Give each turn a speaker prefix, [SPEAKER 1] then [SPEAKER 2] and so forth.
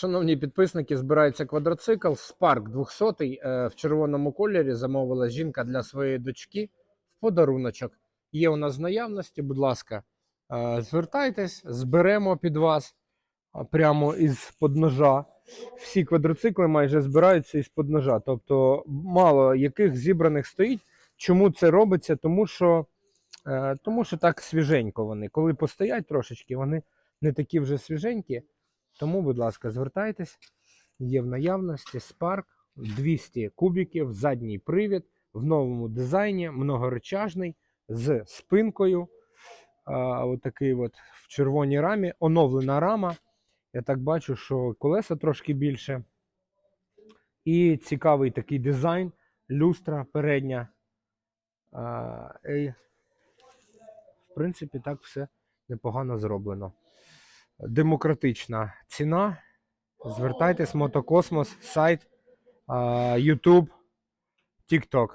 [SPEAKER 1] Шановні підписники, збирається квадроцикл Spark 200 е, в червоному кольорі. Замовила жінка для своєї дочки в подаруночок. Є у нас в наявності, будь ласка, е, звертайтесь, зберемо під вас прямо із подножа. Всі квадроцикли майже збираються із подножа. Тобто, мало яких зібраних стоїть. Чому це робиться? Тому що, е, тому що так свіженько вони. Коли постоять трошечки, вони не такі вже свіженькі. Тому, будь ласка, звертайтесь. Є в наявності Spark 200 кубіків, задній привід в новому дизайні, многоречажний, з спинкою. А, отакий от в червоній рамі. Оновлена рама. Я так бачу, що колеса трошки більше. І цікавий такий дизайн, люстра передня. В принципі, так все непогано зроблено демократична ціна. Звертайтесь, Мотокосмос, сайт, YouTube, TikTok.